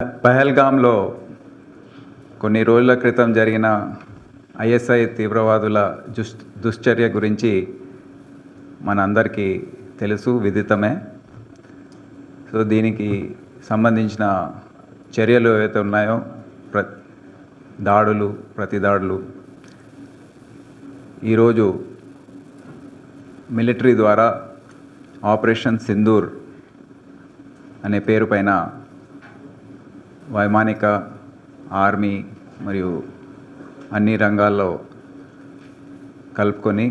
పహల్గామ్లో కొన్ని రోజుల క్రితం జరిగిన ఐఎస్ఐ తీవ్రవాదుల దుష్ దుశ్చర్య గురించి మనందరికీ తెలుసు విదితమే. సో దీనికి సంబంధించిన చర్యలు ఏవైతే ఉన్నాయో ప్ర దాడులు ప్రతి దాడులు ఈరోజు మిలిటరీ ద్వారా ఆపరేషన్ సింధూర్ అనే పేరు పైన వైమానిక ఆర్మీ మరియు అన్ని రంగాల్లో కలుపుకొని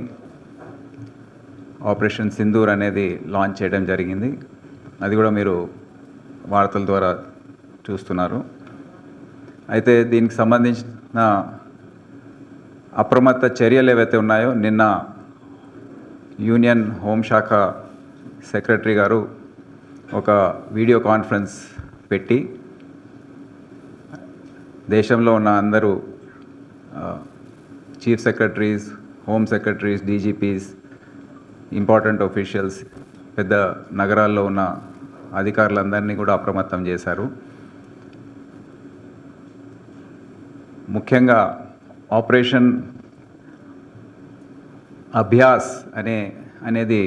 ఆపరేషన్ సింధూర్ అనేది లాంచ్ చేయడం జరిగింది. అది కూడా మీరు వార్తల ద్వారా చూస్తున్నారు. అయితే దీనికి సంబంధించిన అప్రమత్త చర్యలు ఏవైతే ఉన్నాయో నిన్న యూనియన్ హోంశాఖ సెక్రటరీ గారు ఒక వీడియో కాన్ఫరెన్స్ పెట్టి దేశంలో ఉన్న అందరూ chief secretaries home secretaries DGPs important officials పెద్ద నగరాల్లో ఉన్న అధికారులందరినీ కూడా అప్రమత్తం చేశారు. ముఖ్యంగా ఆపరేషన్ అభ్యాస్ అనే అనేది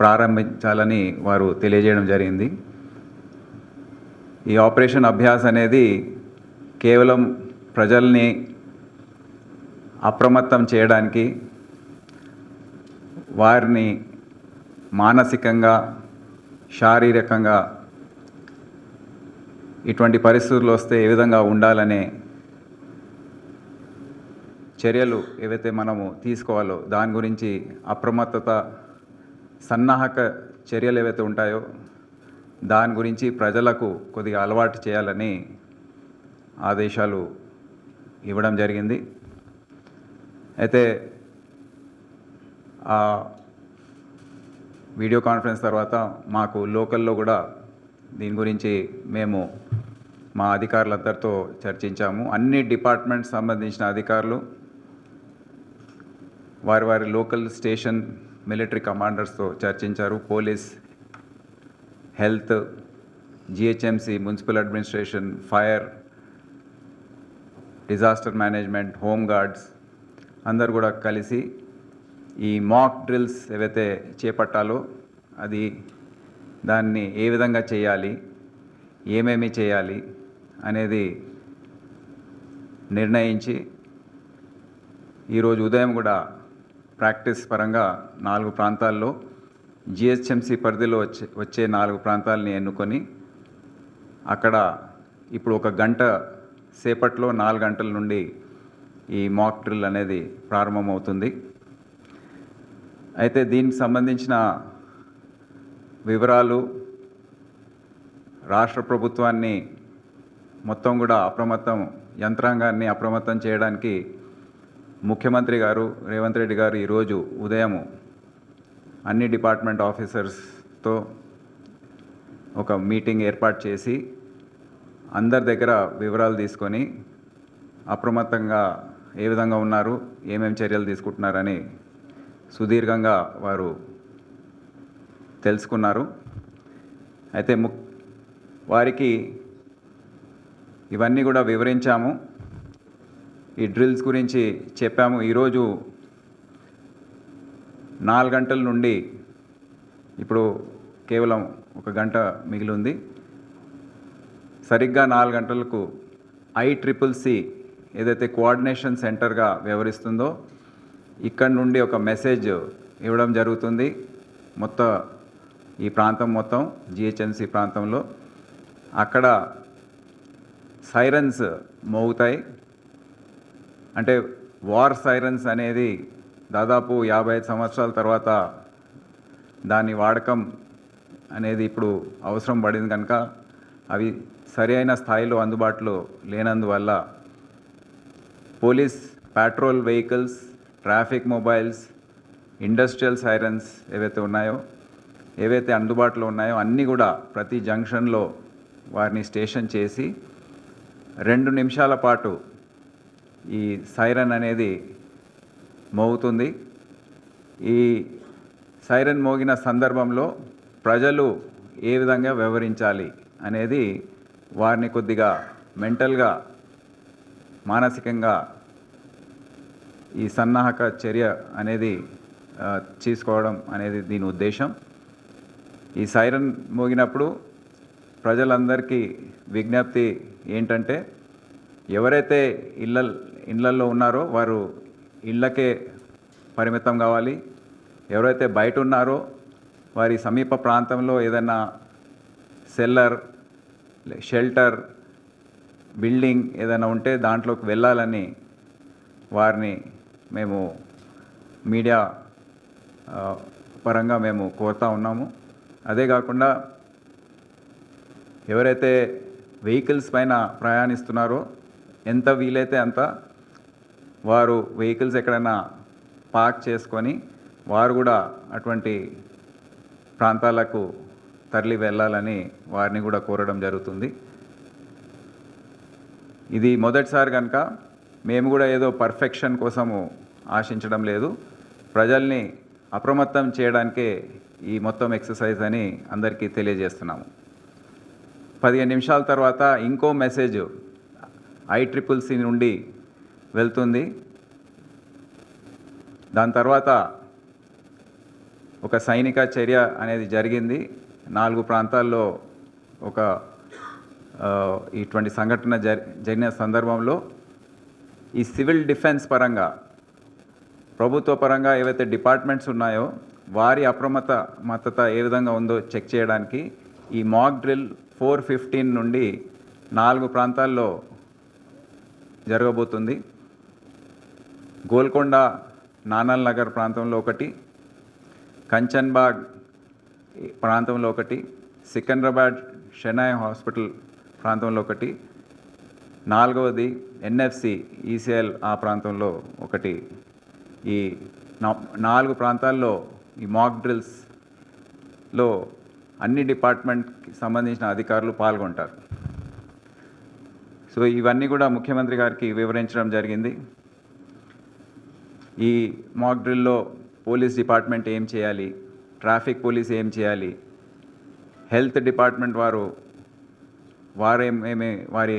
ప్రారంభించాలని వారు తెలియజేయడం జరిగింది. ఈ ఆపరేషన్ అభ్యాస్ అనేది కేవలం ప్రజల్ని అప్రమత్తం చేయడానికి వారిని మానసికంగా శారీరకంగా ఇటువంటి పరిస్థితులు వస్తే ఏ విధంగా ఉండాలనే చర్యలు ఏవైతే మనము తీసుకోవాలో దాని గురించి అప్రమత్తత సన్నాహక చర్యలు ఏవైతే ఉంటాయో దాని గురించి ప్రజలకు కొద్దిగా అలవాటు చేయాలని ఆదేశాలు ఇవ్వడం జరిగింది. అయితే ఆ వీడియో కాన్ఫరెన్స్ తర్వాత మాకు లోకల్లో కూడా దీని గురించి మేము మా అధికారులందరితో చర్చించాము. అన్ని డిపార్ట్మెంట్స్ సంబంధించిన అధికారులు వారి వారి లోకల్ స్టేషన్ మిలిటరీ కమాండర్స్తో చర్చించారు. Police health GHMC municipal administration fire disaster management home guards అందరు కూడా కలిసి ఈ మాక్ డ్రిల్స్ ఏవైతే చేపట్టాలో అది దాన్ని ఏ విధంగా చేయాలి ఏమేమి చేయాలి అనేది నిర్ణయించి ఈరోజు ఉదయం కూడా ప్రాక్టీస్ పరంగా నాలుగు ప్రాంతాల్లో జిహెచ్ఎంసీ పరిధిలో వచ్చే వచ్చే నాలుగు ప్రాంతాలని ఎన్నుకొని అక్కడ ఇప్పుడు ఒక గంట సేపట్లో నాలుగు గంటల నుండి ఈ మాక్ డ్రిల్ అనేది ప్రారంభమవుతుంది. అయితే దీనికి సంబంధించిన వివరాలు రాష్ట్ర ప్రభుత్వాన్ని మొత్తం కూడా అప్రమత్తం యంత్రాంగాన్ని అప్రమత్తం చేయడానికి ముఖ్యమంత్రి గారు రేవంత్ రెడ్డి గారు ఈరోజు ఉదయం అన్ని డిపార్ట్మెంట్ ఆఫీసర్స్తో ఒక మీటింగ్ ఏర్పాటు చేసి అందరి దగ్గర వివరాలు తీసుకొని అప్రమత్తంగా ఏ విధంగా ఉన్నారు ఏమేమి చర్యలు తీసుకుంటున్నారని సుదీర్ఘంగా వారు తెలుసుకున్నారు. అయితే ము వారికి ఇవన్నీ కూడా వివరించాము. ఈ డ్రిల్స్ గురించి చెప్పాము. ఈరోజు నాలుగు గంటల నుండి ఇప్పుడు కేవలం ఒక గంట మిగిలి ఉంది. సరిగ్గా నాలుగు గంటలకు ఐ ట్రిపుల్ సి ఏదైతే కోఆర్డినేషన్ సెంటర్గా వ్యవహరిస్తుందో ఇక్కడ నుండి ఒక మెసేజ్ ఇవ్వడం జరుగుతుంది. మొత్తం ఈ ప్రాంతం మొత్తం జిహెచ్ఎంసి ప్రాంతంలో. అక్కడ సైరన్స్ మోగుతాయి. అంటే వార్ సైరన్స్ అనేది దాదాపు యాభై ఐదు సంవత్సరాల తర్వాత దాని వాడకం అనేది ఇప్పుడు అవసరం పడింది కనుక అవి సరి అయిన స్థాయిలో అందుబాటులో లేనందువల్ల police patrol vehicles traffic mobiles industrial sirens ఏవైతే ఉన్నాయో ఏవైతే అందుబాటులో ఉన్నాయో అన్నీ కూడా ప్రతి జంక్షన్లో వారిని స్టేషన్ చేసి రెండు నిమిషాల పాటు ఈ సైరన్ అనేది మోగుతుంది. ఈ సైరన్ మోగిన సందర్భంలో ప్రజలు ఏ విధంగా వ్యవహరించాలి అనేది వారిని కొద్దిగా మెంటల్గా మానసికంగా ఈ సన్నాహక చర్య అనేది తీసుకోవడం అనేది దీని ఉద్దేశం. ఈ సైరన్ మోగినప్పుడు ప్రజలందరికీ విజ్ఞప్తి ఏంటంటే ఎవరైతే ఇళ్ళ ఇళ్ళల్లో ఉన్నారో వారు ఇళ్ళకే పరిమితం కావాలి. ఎవరైతే బయట ఉన్నారో వారి సమీప ప్రాంతంలో ఏదైనా సెల్లర్ షెల్టర్ బిల్డింగ్ ఏదైనా ఉంటే దాంట్లోకి వెళ్ళాలని వారిని మేము మీడియా పరంగా మేము కోరుతా ఉన్నాము. అదే కాకుండా ఎవరైతే వెహికల్స్ పైన ప్రయాణిస్తున్నారో ఎంత వీలైతే అంత వారు వెహికల్స్ ఎక్కడైనా పార్క్ చేసుకొని వారు కూడా అటువంటి ప్రాంతాలకు తరలి వెళ్ళాలని వారిని కూడా కోరడం జరుగుతుంది. ఇది మొదటిసారి కనుక మేము కూడా ఏదో పర్ఫెక్షన్ కోసము ఆశించడం లేదు. ప్రజల్ని అప్రమత్తం చేయడానికే ఈ మొత్తం ఎక్సర్సైజ్ అని అందరికీ తెలియజేస్తున్నాము. పదిహేను నిమిషాల తర్వాత ఇంకో మెసేజ్ ఐ ట్రిపుల్ సి నుండి వెళ్తుంది. దాని తర్వాత ఒక సైనిక చర్య అనేది జరిగింది. నాలుగు ప్రాంతాల్లో ఒక ఇటువంటి సంఘటన జరి జరిగిన సందర్భంలో ఈ సివిల్ డిఫెన్స్ పరంగా ప్రభుత్వ పరంగా ఏవైతే డిపార్ట్మెంట్స్ ఉన్నాయో వారి అప్రమత్త మత్తత ఏ విధంగా ఉందో చెక్ చేయడానికి ఈ మాక్ డ్రిల్ ఫోర్ ఫిఫ్టీన్ నుండి నాలుగు ప్రాంతాల్లో జరగబోతుంది. గోల్కొండ నానల్ నగర్ ప్రాంతంలో ఒకటి కంచన్బాగ్ ప్రాంతంలో ఒకటి సికింద్రాబాద్ షెనాయ్ హాస్పిటల్ ప్రాంతంలో ఒకటి నాలుగవది ఎన్ఎఫ్సి ఈసీఎల్ ఆ ప్రాంతంలో ఒకటి. ఈ నా- నాలుగు ప్రాంతాల్లో ఈ మాక్ డ్రిల్స్లో అన్ని డిపార్ట్మెంట్కి సంబంధించిన అధికారులు పాల్గొంటారు. సో ఇవన్నీ కూడా ముఖ్యమంత్రి గారికి వివరించడం జరిగింది. ఈ మాక్ డ్రిల్లో పోలీస్ డిపార్ట్మెంట్ ఏం చేయాలి? ట్రాఫిక్ పోలీస్ ఏం చేయాలి? హెల్త్ డిపార్ట్మెంట్ వారు వారేమేమి వారి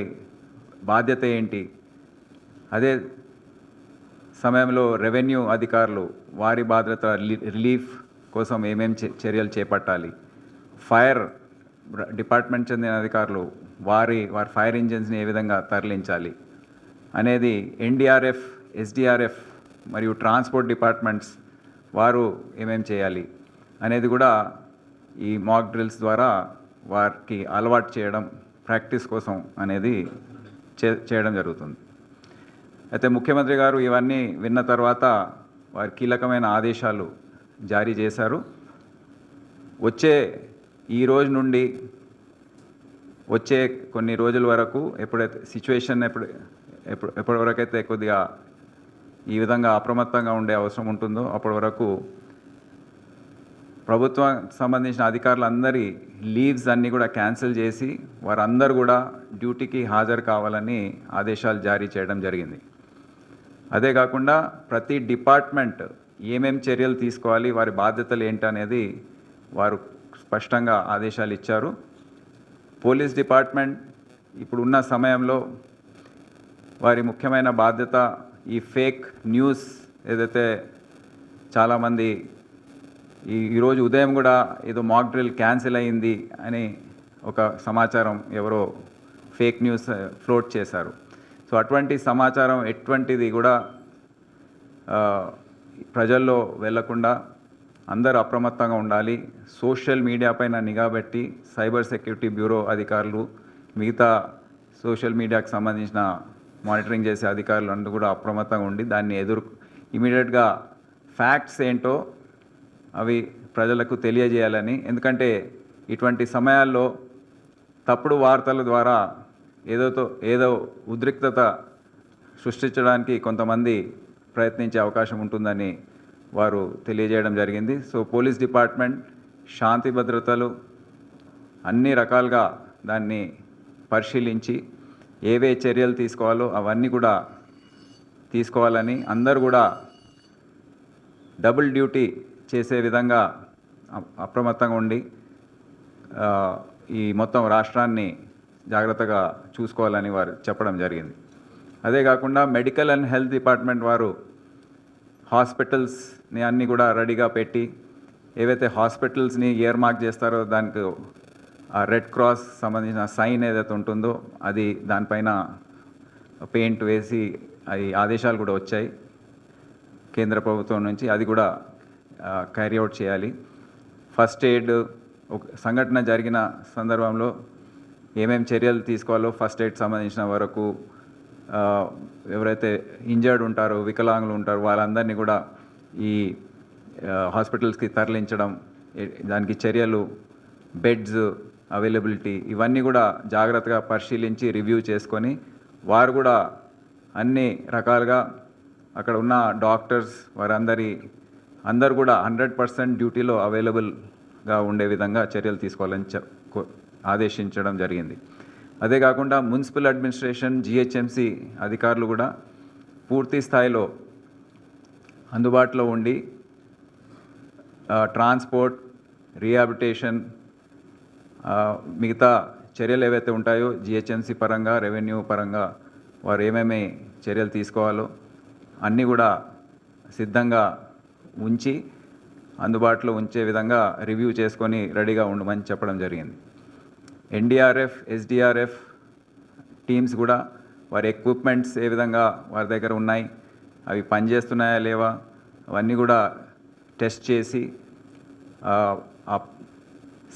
బాధ్యత ఏంటి? అదే సమయంలో రెవెన్యూ అధికారులు వారి బాధ్యత రిలీఫ్ కోసం ఏమేమి చర్యలు చేపట్టాలి? ఫైర్ డిపార్ట్మెంట్ చెందిన అధికారులు వారి వారి ఫైర్ ఇంజిన్స్ని ఏ విధంగా తరలించాలి? అనేది ఎన్డీఆర్ఎఫ్ ఎస్డిఆర్ఎఫ్ మరియు ట్రాన్స్పోర్ట్ డిపార్ట్మెంట్స్ వారు ఏమేం చేయాలి? అనేది కూడా ఈ మాక్ డ్రిల్స్ ద్వారా వారికి అలవాటు చేయడం ప్రాక్టీస్ కోసం అనేది చే చేయడం జరుగుతుంది. అయితే ముఖ్యమంత్రి గారు ఇవన్నీ విన్న తర్వాత వారి కీలకమైన ఆదేశాలు జారీ చేశారు. వచ్చే ఈ రోజు నుండి వచ్చే కొన్ని రోజుల వరకు ఎప్పుడైతే సిచ్యువేషన్ ఎప్పుడు ఎప్పుడు ఎప్పటి కొద్దిగా ఈ విధంగా అప్రమత్తంగా ఉండే అవసరం ఉంటుందో అప్పటి వరకు ప్రభుత్వం సంబంధించిన అధికారులందరి లీవ్స్ అన్నీ కూడా క్యాన్సిల్ చేసి వారందరూ కూడా డ్యూటీకి హాజరు కావాలని ఆదేశాలు జారీ చేయడం జరిగింది. అదే కాకుండా ప్రతి డిపార్ట్మెంట్ ఏమేం చర్యలు తీసుకోవాలి వారి బాధ్యతలు ఏంటనేది వారు స్పష్టంగా ఆదేశాలు ఇచ్చారు. పోలీస్ డిపార్ట్మెంట్ ఇప్పుడున్న సమయంలో వారి ముఖ్యమైన బాధ్యత ఈ ఫేక్ న్యూస్ ఏదైతే చాలామంది ఈ ఈరోజు ఉదయం కూడా ఏదో మాక్ డ్రిల్ క్యాన్సిల్ అయింది అని ఒక సమాచారం ఎవరో ఫేక్ న్యూస్ ఫ్లోట్ చేశారు. సో అటువంటి సమాచారం ఎటువంటిది కూడా ప్రజల్లో వెళ్ళకుండా అందరూ అప్రమత్తంగా ఉండాలి. సోషల్ మీడియా పైన నిఘా పెట్టి సైబర్ సెక్యూరిటీ బ్యూరో అధికారులు మిగతా సోషల్ మీడియాకు సంబంధించిన మానిటరింగ్ చేసే అధికారులు అందరూ కూడా అప్రమత్తంగా ఉండి దాన్ని ఎదురు ఇమీడియట్గా ఫ్యాక్ట్స్ ఏంటో అవి ప్రజలకు తెలియజేయాలని. ఎందుకంటే ఇటువంటి సమయాల్లో తప్పుడు వార్తల ద్వారా ఏదోతో ఏదో ఉద్రిక్తత సృష్టించడానికి కొంతమంది ప్రయత్నించే అవకాశం ఉంటుందని వారు తెలియజేయడం జరిగింది. సో పోలీస్ డిపార్ట్మెంట్ శాంతి భద్రతలు అన్ని రకాలుగా దాన్ని పరిశీలించి ఏవే చర్యలు తీసుకోవాలో అవన్నీ కూడా తీసుకోవాలని అందరూ కూడా డబుల్ డ్యూటీ చేసే విధంగా అప్రమత్తంగా ఉండి ఈ మొత్తం రాష్ట్రాన్ని జాగ్రత్తగా చూసుకోవాలని వారు చెప్పడం జరిగింది. అదే కాకుండా మెడికల్ అండ్ హెల్త్ డిపార్ట్మెంట్ వారు హాస్పిటల్స్ని అన్నీ కూడా రెడీగా పెట్టి ఏవైతే హాస్పిటల్స్ని ఇయర్ మార్క్ చేస్తారో దానికి ఆ రెడ్ క్రాస్ సంబంధించిన సైన్ ఏదైతే ఉంటుందో అది దానిపైన పెయింట్ వేసి అది ఆదేశాలు కూడా వచ్చాయి. కేంద్ర ప్రభుత్వం నుంచి అది కూడా క్యారీ అవుట్ చేయాలి. ఫస్ట్ ఎయిడ్ ఒక సంఘటన జరిగిన సందర్భంలో ఏమేమి చర్యలు తీసుకోవాలో ఫస్ట్ ఎయిడ్ సంబంధించిన వరకు ఎవరైతే ఇంజర్డ్ ఉంటారో వికలాంగులు ఉంటారో వాళ్ళందరినీ కూడా ఈ హాస్పిటల్స్కి తరలించడం దానికి చర్యలు బెడ్స్ అవైలబిలిటీ ఇవన్నీ కూడా జాగ్రత్తగా పరిశీలించి రివ్యూ చేసుకొని వారు కూడా అన్ని రకాలుగా అక్కడ ఉన్న డాక్టర్స్ వారందరి అందరు కూడా హండ్రెడ్ పర్సెంట్ డ్యూటీలో అవైలబుల్గా ఉండే విధంగా చర్యలు తీసుకోవాలని చె- ఆదేశించడం జరిగింది. అదే కాకుండా మున్సిపల్ అడ్మినిస్ట్రేషన్ జిహెచ్ఎంసి అధికారులు కూడా పూర్తి స్థాయిలో అందుబాటులో ఉండి ట్రాన్స్పోర్ట్ రీహాబిటేషన్ మిగతా చర్యలు ఏవైతే ఉంటాయో జిహెచ్ఎంసి పరంగా రెవెన్యూ పరంగా వారు ఏమేమి చర్యలు తీసుకోవాలో అన్నీ కూడా సిద్ధంగా ఉంచి అందుబాటులో ఉంచే విధంగా రివ్యూ చేసుకొని రెడీగా ఉండమని చెప్పడం జరిగింది. ఎన్డీఆర్ఎఫ్ ఎస్డిఆర్ఎఫ్ టీమ్స్ కూడా వారి ఎక్విప్మెంట్స్ ఏ విధంగా వారి దగ్గర ఉన్నాయి అవి పనిచేస్తున్నాయా లేవా అవన్నీ కూడా టెస్ట్ చేసి ఆ,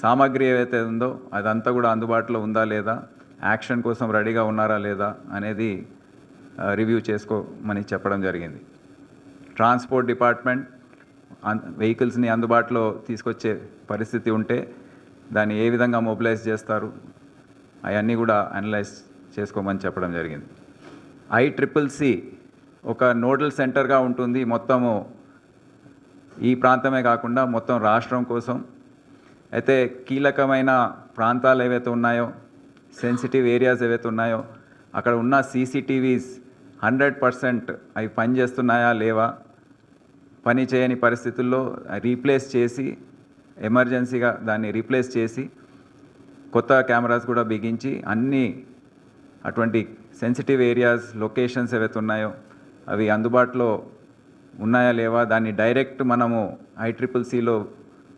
సామాగ్రి ఏవైతే ఉందో అదంతా కూడా అందుబాటులో ఉందా లేదా యాక్షన్ కోసం రెడీగా ఉన్నారా లేదా అనేది రివ్యూ చేసుకోమని చెప్పడం జరిగింది. ట్రాన్స్పోర్ట్ డిపార్ట్మెంట్ వెహికల్స్ని అందుబాటులో తీసుకొచ్చే పరిస్థితి ఉంటే దాన్ని ఏ విధంగా మొబిలైజ్ చేస్తారు అవన్నీ కూడా అనలైజ్ చేసుకోమని చెప్పడం జరిగింది. ఐ ట్రిపుల్ సి ఒక నోడల్ సెంటర్గా ఉంటుంది మొత్తము ఈ ప్రాంతమే కాకుండా మొత్తం రాష్ట్రం కోసం. అయితే కీలకమైన ప్రాంతాలు ఏవైతే ఉన్నాయో సెన్సిటివ్ ఏరియాస్ ఏవైతే ఉన్నాయో అక్కడ ఉన్న సీసీటీవీస్ హండ్రెడ్ పర్సెంట్ అవి పనిచేస్తున్నాయా లేవా పని చేయని పరిస్థితుల్లో రీప్లేస్ చేసి ఎమర్జెన్సీగా దాన్ని రీప్లేస్ చేసి కొత్త కెమెరాస్ కూడా బిగించి అన్ని అటువంటి సెన్సిటివ్ ఏరియాస్ లొకేషన్స్ ఏవైతే ఉన్నాయో అవి అందుబాటులో ఉన్నాయా లేవా దాన్ని డైరెక్ట్ మనము ఐ ట్రిపుల్ సిలో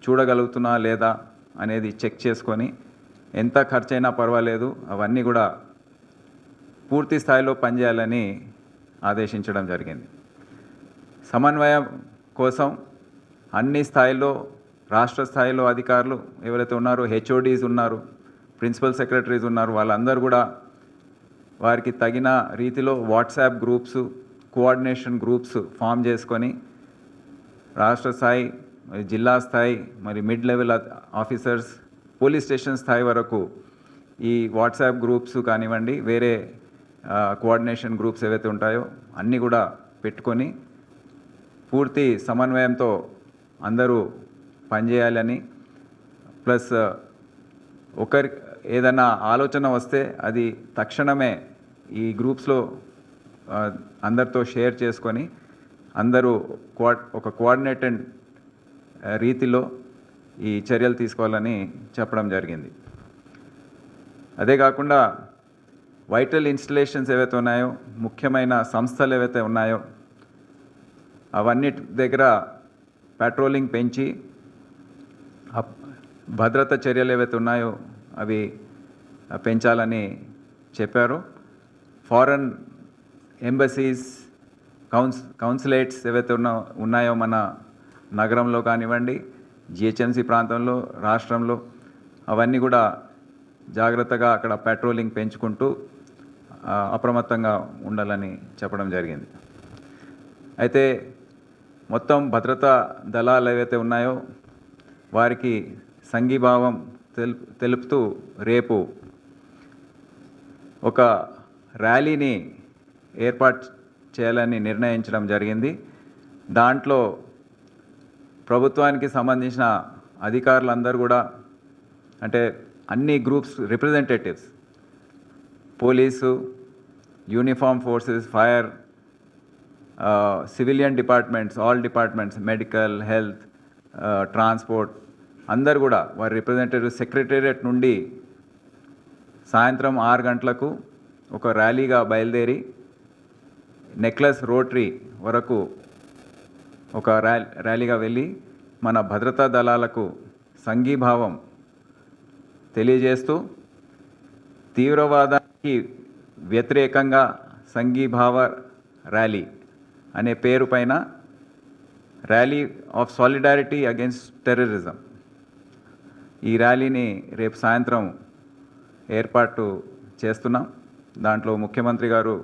చూడగలుగుతున్నా లేదా అనేది చెక్ చేసుకొని ఎంత ఖర్చైనా పర్వాలేదు అవన్నీ కూడా పూర్తి స్థాయిలో పనిచేయాలని ఆదేశించడం జరిగింది. సమన్వయం కోసం అన్ని స్థాయిలో రాష్ట్ర స్థాయిలో అధికారులు ఎవరైతే ఉన్నారో హెచ్ఓడీస్ ఉన్నారు ప్రిన్సిపల్ సెక్రటరీస్ ఉన్నారు వాళ్ళందరూ కూడా వారికి తగిన రీతిలో WhatsApp groups coordination groups form చేసుకొని రాష్ట్ర స్థాయి మరి జిల్లా స్థాయి మరి mid level officers police station స్థాయి వరకు ఈ వాట్సాప్ గ్రూప్స్ కానివ్వండి వేరే కోఆర్డినేషన్ గ్రూప్స్ ఏవైతే ఉంటాయో అన్నీ కూడా పెట్టుకొని పూర్తి సమన్వయంతో అందరూ పనిచేయాలని ప్లస్ ఒకరి ఏదైనా ఆలోచన వస్తే అది తక్షణమే ఈ గ్రూప్స్లో అందరితో షేర్ చేసుకొని అందరూ కోఆ ఒక కోఆర్డినేటెడ్ రీతిలో ఈ చర్యలు తీసుకోవాలని చెప్పడం జరిగింది. అదే కాకుండా వైటల్ ఇన్స్టలేషన్స్ ఏవైతే ఉన్నాయో ముఖ్యమైన సంస్థలు ఏవైతే ఉన్నాయో అవన్నిటి దగ్గర పెట్రోలింగ్ పెంచి భద్రత చర్యలు ఏవైతే ఉన్నాయో అవి పెంచాలని చెప్పారు. ఫారెన్ ఎంబసీస్ కౌన్స్ కౌన్సిలేట్స్ ఏవైతే ఉన్నా ఉన్నాయో మన నగరంలో కానివ్వండి జిహెచ్ఎంసీ ప్రాంతంలో రాష్ట్రంలో అవన్నీ కూడా జాగ్రత్తగా అక్కడ పెట్రోలింగ్ పెంచుకుంటూ అప్రమత్తంగా ఉండాలని చెప్పడం జరిగింది. అయితే మొత్తం భద్రతా దళాలు ఏవైతే ఉన్నాయో వారికి సంఘీభావం తెలు తెలుపుతూ రేపు ఒక ర్యాలీని ఏర్పాటు చేయాలని నిర్ణయించడం జరిగింది. దాంట్లో ప్రభుత్వానికి సంబంధించిన అధికారులందరూ కూడా అంటే అన్ని groups representatives police uniform forces fire civilian departments all departments medical health transport అందరు కూడా వారి రిప్రజెంటేటివ్ సెక్రటేరియట్ నుండి సాయంత్రం ఆరు గంటలకు ఒక ర్యాలీగా బయలుదేరి నెక్లెస్ రోటరీ వరకు ఒక ర్యాలీగా వెళ్ళి మన భద్రతా దళాలకు సంఘీభావం తెలియజేస్తూ తీవ్రవాదానికి వ్యతిరేకంగా సంఘీభావ ర్యాలీ. అనే పేరు పైన rally of solidarity against terrorism. ఈ ర్యాలీని రేపు సాయంత్రం ఏర్పాటు చేస్తున్నాం. దాంట్లో ముఖ్యమంత్రి గారు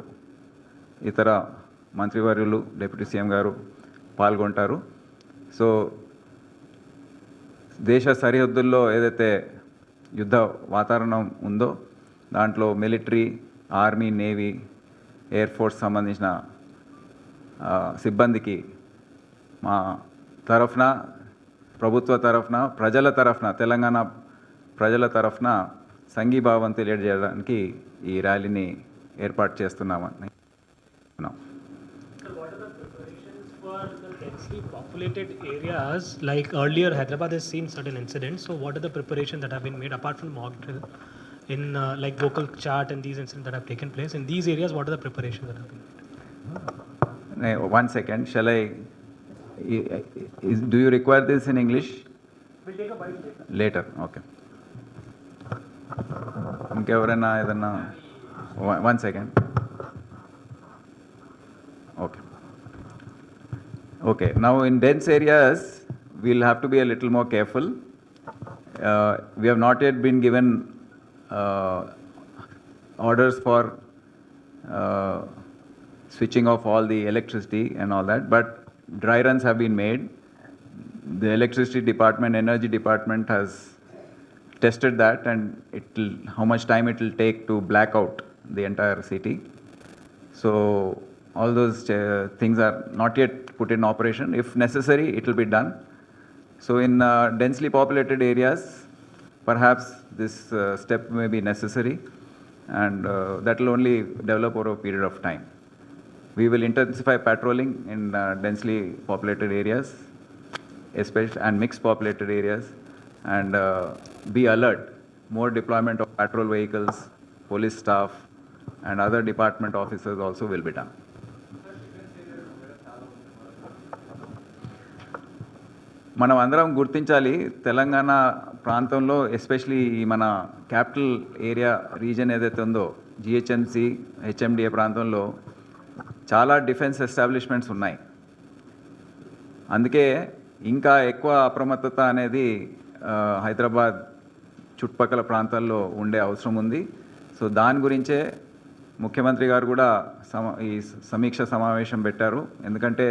ఇతర మంత్రివర్యులు డిప్యూటీ సీఎం గారు పాల్గొంటారు. సో దేశ సరిహద్దుల్లో ఏదైతే యుద్ధ వాతావరణం ఉందో దాంట్లో military army navy air force సంబంధించిన సిబ్బందికి మా తరఫున ప్రభుత్వ తరఫున ప్రజల తరఫున తెలంగాణ ప్రజల తరఫున సంఘీభావం తెలియజేయడానికి ఈ ర్యాలీని ఏర్పాటు చేస్తున్నామని ఉన్నాం. So what are the preparations for the densely populated areas? Like earlier, Hyderabad has seen certain incidents. So what are the preparations that have been made apart from mock drill in uh, like vocal chart and these incidents that have taken place? In these areas, what are the preparations that have been made? Eh, One second, shall I, i- is- do you require this in English? We'll take a bite later. Later okay ఇంకెవరైనా ఏదన్నా one second okay okay now in dense areas we'll have to be a little more careful we have not yet been given orders for switching off all the electricity and all that, but dry runs have been made. The electricity department, energy department has tested that and it will, how much time it will take to black out the entire city. So all those uh, things are not yet put in operation. If necessary, it will be done. So in uh, densely populated areas, perhaps this uh, step may be necessary and uh, that will only develop over a period of time. We will intensify patrolling in uh, densely populated areas, especially and mixed populated areas, and uh, be alert. More deployment of patrol vehicles, police staff, and other department officers also will be done. మనం అందరం గుర్తించాలి తెలంగాణ ప్రాంతంలో especially ఈ మన capital area region ఏదైతే ఉందో GHMC HMDA ప్రాంతంలో చాలా డిఫెన్స్ ఎస్టాబ్లిష్మెంట్స్ ఉన్నాయి. అందుకే ఇంకా ఎక్కువ అప్రమత్తత అనేది హైదరాబాద్ చుట్టుపక్కల ప్రాంతాల్లో ఉండే అవసరం ఉంది. సో దాని గురించే ముఖ్యమంత్రి గారు కూడా సమ ఈ సమీక్ష సమావేశం పెట్టారు. ఎందుకంటే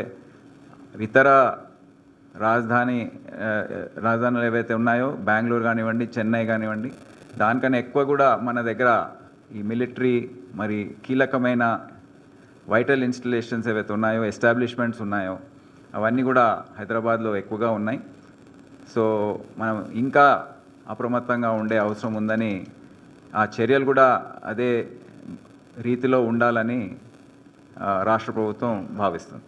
ఇతర రాజధాని రాజధానులు ఏవైతే ఉన్నాయో బెంగళూరు కానివ్వండి చెన్నై కానివ్వండి దానికన్నా ఎక్కువ కూడా మన దగ్గర ఈ మిలిటరీ మరి కీలకమైన వైటల్ ఇన్స్టలేషన్స్ ఏవైతే ఉన్నాయో ఎస్టాబ్లిష్మెంట్స్ ఉన్నాయో అవన్నీ కూడా హైదరాబాద్లో ఎక్కువగా ఉన్నాయి. సో మనం ఇంకా అప్రమత్తంగా ఉండే అవసరం ఉందని ఆ చర్యలు కూడా అదే రీతిలో ఉండాలని రాష్ట్ర ప్రభుత్వం భావిస్తుంది.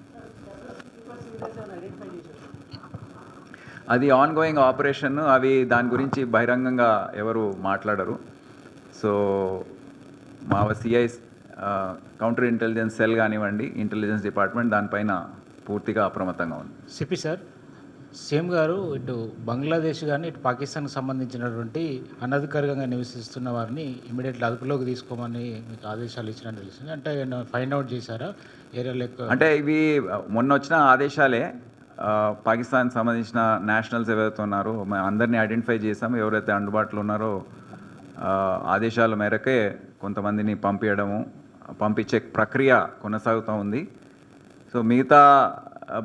అది ఆన్ గోయింగ్ ఆపరేషన్ అవి దాని గురించి బహిరంగంగా ఎవరు మాట్లాడరు. సో మా సిఐ కౌంటర్ ఇంటెలిజెన్స్ సెల్ కానివ్వండి ఇంటెలిజెన్స్ డిపార్ట్మెంట్ దానిపైన పూర్తిగా అప్రమత్తంగా ఉంది. సిపి సార్ సీఎం గారు ఇటు బంగ్లాదేశ్ కానీ ఇటు పాకిస్తాన్కి సంబంధించినటువంటి అనధికారికంగా నివసిస్తున్న వారిని ఇమీడియట్లీ అదుపులోకి తీసుకోమని మీకు ఆదేశాలు ఇచ్చినట్టు తెలిసింది అంటే ఫైండ్ అవుట్ చేశారా? ఏరియాలో ఎక్కువ అంటే ఇవి మొన్న వచ్చిన ఆదేశాలే. పాకిస్తాన్ సంబంధించిన నేషనల్స్ ఎవరైతే ఉన్నారో అందరినీ ఐడెంటిఫై చేసాము ఎవరైతే అందుబాటులో ఉన్నారో ఆదేశాల మేరకే కొంతమందిని పంపించడము పంపించే ప్రక్రియ కొనసాగుతూ ఉంది. సో మిగతా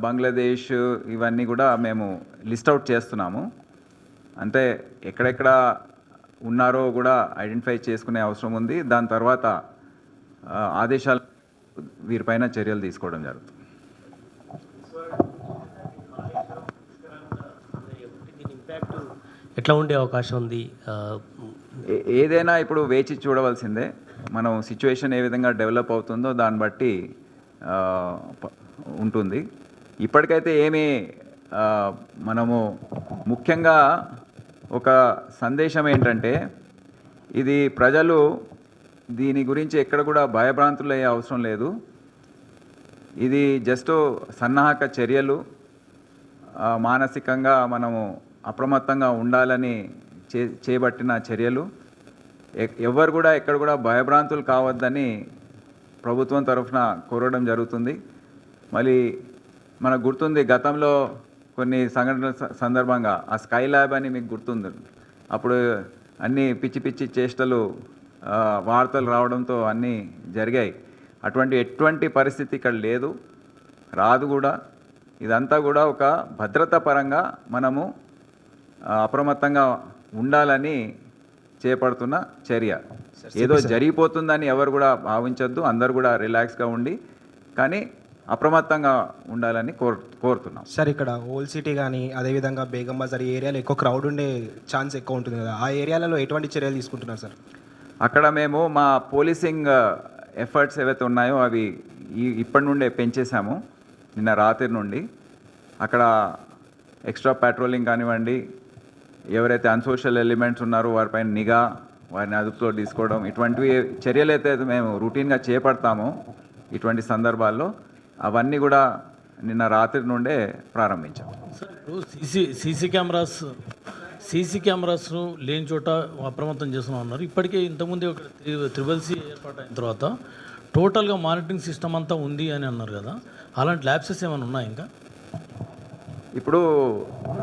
బంగ్లాదేశ్ ఇవన్నీ కూడా మేము లిస్ట్ అవుట్ చేస్తున్నాము. అంటే ఎక్కడెక్కడ ఉన్నారో కూడా ఐడెంటిఫై చేసుకునే అవసరం ఉంది. దాని తర్వాత ఆదేశాలు వీరిపైన చర్యలు తీసుకోవడం జరుగుతుంది. ఎట్లా ఉండే అవకాశం ఉంది? ఏదైనా ఇప్పుడు వేచి చూడవలసిందే. మనం సిచ్యువేషన్ ఏ విధంగా డెవలప్ అవుతుందో దాన్ని బట్టి ఉంటుంది. ఇప్పటికైతే ఏమి మనము ముఖ్యంగా ఒక సందేశం ఏంటంటే ఇది ప్రజలు దీని గురించి ఎక్కడ కూడా భయభ్రాంతులు అయ్యే అవసరం లేదు. ఇది జస్ట్ సన్నాహక చర్యలు. మానసికంగా మనము అప్రమత్తంగా ఉండాలని చే చేపట్టిన చర్యలు. ఎవరు ఎవ్వరు కూడా ఎక్కడ కూడా భయభ్రాంతులు కావద్దని ప్రభుత్వం తరఫున కోరడం జరుగుతుంది. మళ్ళీ మనకు గుర్తుంది గతంలో కొన్ని సంఘటనల స- సందర్భంగా ఆ స్కై ల్యాబ్ అని మీకు గుర్తుంది. అప్పుడు అన్ని పిచ్చి పిచ్చి చేష్టలు వార్తలు రావడంతో అన్నీ జరిగాయి. అటువంటి ఎటువంటి పరిస్థితి ఇక్కడ లేదు. రాదు కూడా. ఇదంతా కూడా ఒక భద్రత పరంగా మనము అప్రమత్తంగా ఉండాలని చేపడుతున్న చర్య. ఏదో జరిగిపోతుందని ఎవరు కూడా భావించొద్దు. అందరు కూడా రిలాక్స్గా ఉండి కానీ అప్రమత్తంగా ఉండాలని కోరు కోరుతున్నాం. సార్ ఇక్కడ ఓల్డ్ సిటీ కానీ అదేవిధంగా బేగం బజార్ ఏరియాలో ఎక్కువ క్రౌడ్ ఉండే ఛాన్స్ ఎక్కువ ఉంటుంది కదా. ఆ ఏరియాలలో ఎటువంటి చర్యలు తీసుకుంటున్నారు సార్ అక్కడ మేము మా పోలీసింగ్ ఎఫర్ట్స్ ఏవైతే ఉన్నాయో అవి ఈ ఇప్పటి నుండే పెంచేశాము. నిన్న రాత్రి నుండి. అక్కడ ఎక్స్ట్రా పెట్రోలింగ్ కానివ్వండి ఎవరైతే అన్సోషల్ ఎలిమెంట్స్ ఉన్నారో వారిపైన నిఘా వారిని అదుపులో తీసుకోవడం ఇటువంటివి చర్యలు అయితే మేము రొటీన్గా చేపడతామో ఇటువంటి సందర్భాల్లో అవన్నీ కూడా నిన్న రాత్రి నుండే ప్రారంభించాం. సార్ ఇప్పుడు సీసీ సీసీ కెమెరాస్ సీసీ కెమెరాస్ను లేని చోట అప్రమత్తం చేస్తున్నాం అన్నారు. ఇప్పటికే ఇంతకుముందు ఒక త్రిబుల్ సి ఏర్పాటు తర్వాత టోటల్గా మానిటరింగ్ సిస్టమ్ అంతా ఉంది అని అన్నారు కదా. అలాంటి ల్యాబ్సెస్ ఏమైనా ఉన్నాయి ఇంకా? ఇప్పుడు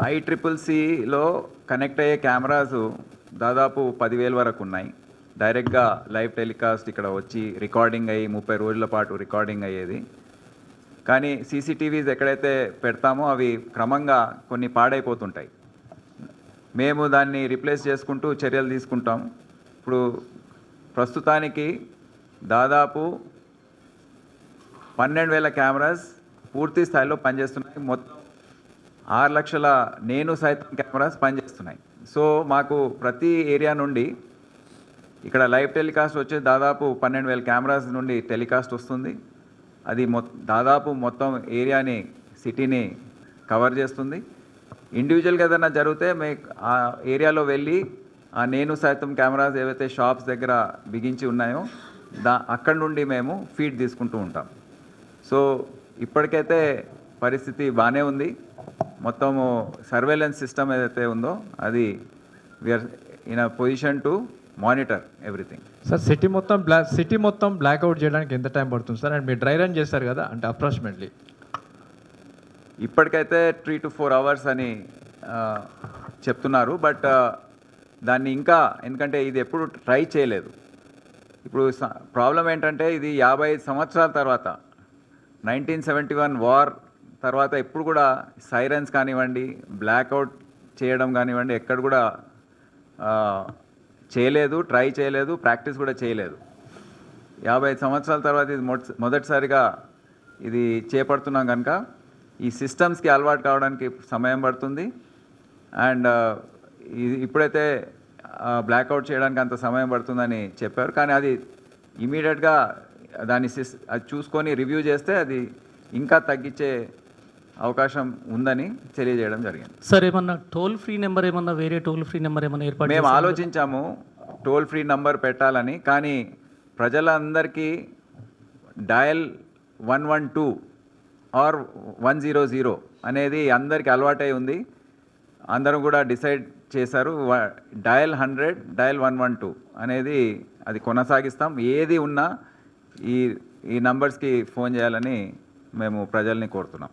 ఐ ట్రిపుల్ సిలో కనెక్ట్ అయ్యే కెమెరాస్ దాదాపు పదివేల వరకు ఉన్నాయి. డైరెక్ట్గా లైవ్ టెలికాస్ట్ ఇక్కడ వచ్చి రికార్డింగ్ అయ్యి ముప్పై రోజుల పాటు రికార్డింగ్ అయ్యేది. కానీ సీసీటీవీస్ ఎక్కడైతే పెడతామో అవి క్రమంగా కొన్ని పాడైపోతుంటాయి. మేము దాన్ని రిప్లేస్ చేసుకుంటూ చర్యలు తీసుకుంటాం. ఇప్పుడు ప్రస్తుతానికి దాదాపు పన్నెండు వేల కెమెరాస్ పూర్తి స్థాయిలో పనిచేస్తున్నాయి. మొత్తం ఆరు లక్షల నేను సైతం కెమెరాస్ పనిచేస్తున్నాయి. సో మాకు ప్రతి ఏరియా నుండి ఇక్కడ లైవ్ టెలికాస్ట్ వచ్చే దాదాపు పన్నెండు వేల కెమెరాస్ నుండి టెలికాస్ట్ వస్తుంది. అది మొ దాదాపు మొత్తం ఏరియాని సిటీని కవర్ చేస్తుంది. ఇండివిజువల్గా ఏదైనా జరిగితే మే ఆ ఏరియాలో వెళ్ళి ఆ నేను సైతం కెమెరాస్ ఏవైతే షాప్స్ దగ్గర బిగించి ఉన్నాయో దా అక్కడి నుండి మేము ఫీడ్ తీసుకుంటూ ఉంటాం. సో ఇప్పటికైతే పరిస్థితి బాగానే ఉంది. మొత్తము సర్వేలెన్స్ సిస్టమ్ ఏదైతే ఉందో అది we are in a position to monitor everything sir city మొత్తం బ్లా సిటీ మొత్తం బ్లాక్అవుట్ చేయడానికి ఎంత టైం పడుతుంది? సార్ అండ్ మీరు డ్రై రన్ చేస్తారు కదా అంటే అప్రాక్సిమేట్లీ ఇప్పటికైతే త్రీ టు ఫోర్ అవర్స్ అని చెప్తున్నారు. బట్ దాన్ని ఇంకా ఎందుకంటే ఇది ఎప్పుడు ట్రై చేయలేదు. ఇప్పుడు ప్రాబ్లం ఏంటంటే ఇది యాభై ఐదు సంవత్సరాల తర్వాత నైన్టీన్ సెవెంటీ వన్ వార్ తర్వాత ఎప్పుడు కూడా సైరన్స్ కానివ్వండి బ్లాక్అవుట్ చేయడం కానివ్వండి ఎక్కడ కూడా చేయలేదు ట్రై చేయలేదు ప్రాక్టీస్ కూడా చేయలేదు. యాభై ఐదు సంవత్సరాల తర్వాత ఇది మొదటిసారిగా ఇది చేపడుతున్నాం కనుక ఈ సిస్టమ్స్కి అలవాటు కావడానికి సమయం పడుతుంది. అండ్ ఇది ఇప్పుడైతే బ్లాక్అవుట్ చేయడానికి అంత సమయం పడుతుందని చెప్పారు. కానీ అది ఇమీడియట్గా దాన్ని సిస్ అది చూసుకొని రివ్యూ చేస్తే అది ఇంకా తగ్గించే అవకాశం ఉందని తెలియజేయడం జరిగింది. సార్ ఏమన్నా టోల్ ఫ్రీ నెంబర్ ఏమన్నా వేరే టోల్ ఫ్రీ నెంబర్ ఏమన్నా ఏర్పాటు మేము? ఆలోచించాము టోల్ ఫ్రీ నంబర్ పెట్టాలని కానీ ప్రజలందరికీ dial one one two or one zero zero అనేది అందరికీ అలవాటై ఉంది. అందరం కూడా డిసైడ్ చేశారు dial hundred dial one one two అనేది అది కొనసాగిస్తాం. ఏది ఉన్నా ఈ ఈ నంబర్స్కి ఫోన్ చేయాలని మేము ప్రజల్ని కోరుతున్నాం.